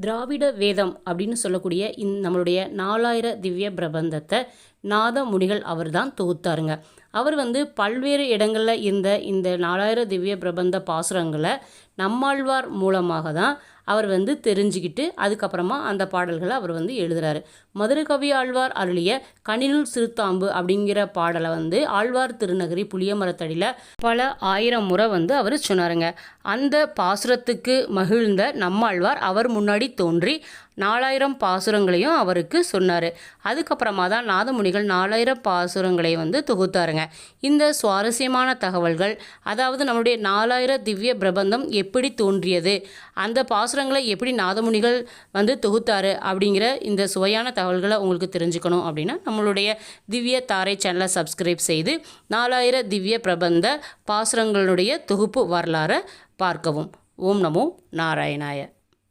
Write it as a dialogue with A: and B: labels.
A: திராவிட வேதம் அப்படின்னு சொல்லக்கூடிய இந் நம்மளுடைய நாலாயிர திவ்ய பிரபந்தத்தை நாத முனிகள் அவர் தான் தொகுத்தாருங்க. அவர் வந்து பல்வேறு இடங்களில் இருந்த இந்த நாலாயிர திவ்ய பிரபந்த பாசுரங்களை நம்மாழ்வார் மூலமாக தான் அவர் வந்து தெரிஞ்சுக்கிட்டு அதுக்கப்புறமா அந்த பாடல்களை அவர் வந்து எழுதுகிறாரு மதுரை கவி ஆழ்வார் அருளிய கணினுள் சிறுத்தாம்பு அப்படிங்கிற பாடலை வந்து ஆழ்வார் திருநகரி புளியமரத்தடியில் பல ஆயிரம் முறை வந்து அவர் சொன்னாருங்க. அந்த பாசுரத்துக்கு மகிழ்ந்த நம்மாழ்வார் அவர் முன்னாடி தோன்றி நாலாயிரம் பாசுரங்களையும் அவருக்கு சொன்னார். அதுக்கப்புறமா தான் நாதமுனிகள் நாலாயிரம் பாசுரங்களை வந்து தொகுத்தாருங்க. இந்த சுவாரஸ்யமான தகவல்கள் அதாவது நம்மளுடைய நாலாயிரம் திவ்ய பிரபந்தம் எப்படி தோன்றியது அந்த பாசுரங்களை எப்படி நாதமுனிகள் வந்து தொகுத்தாரு அப்படிங்கிற இந்த சுவையான தகவல்களை உங்களுக்கு தெரிஞ்சுக்கணும் அப்படின்னா நம்மளுடைய திவ்ய தாரை சேனலை சப்ஸ்கிரைப் செய்து நாலாயிர திவ்ய பிரபந்த பாசுரங்களுடைய தொகுப்பு வரலாறை பார்க்கவும். ஓம் நமோ நாராயணாய.